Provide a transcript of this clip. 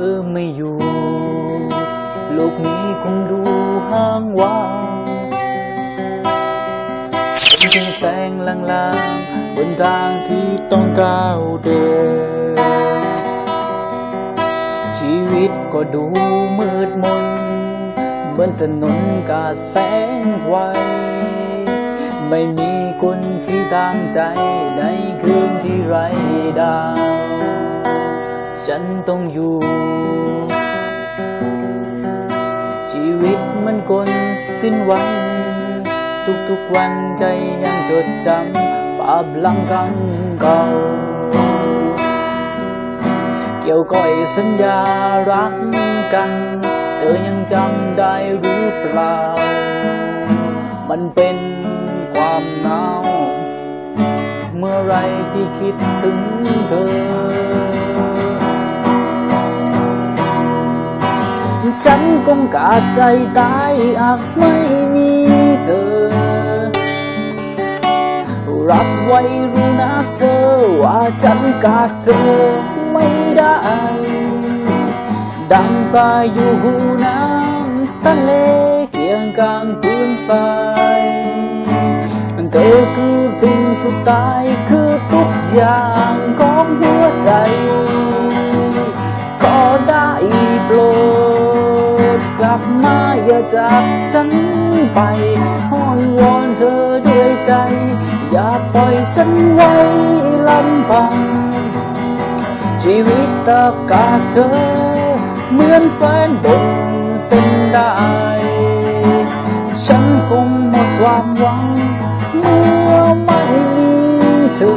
อไม่อยู่ โลกนี้คงดูห่างว่างเป็นเพียงแสงลางๆบนทางที่ต้องก้าวเดิน ชีวิตก็ดูมืดมนเหมือนถนนกาแสงไวไม่มีคนชี้ทางใจในคืนที่ไร้ดาว ฉันต้องอยู่ ชีวิตมันคนสิ้นหวัง ทุกๆวันใจยังจดจำภาพลังครั้งเก่า เกี่ยวก้อยสัญญารักกัน เธอยังจำได้หรือเปล่า มันเป็นความหนาว เมื่อไรที่คิดถึงเธอ ฉันคงกาดใจตายอาจไม่มีเธอ รับไว้รู้นะเธอว่าฉันกาดเธอไม่ได้ ดังปลาอยู่หูน้ำทะเลเคียงกลางพื้นทรายเธอคือสิ่งสุดท้ายคือทุกอย่างของหัวใจขอได้โปรด กลับมาอย่าจากฉันไปอ้อนวอนเธอด้วยใจ อย่าปล่อยฉันไว้ลำพัง ชีวิตตาบกาเธอ เหมือนแฟนบนเส้นได้ฉันคงหมดความหวัง เมื่อไม่มีเธอ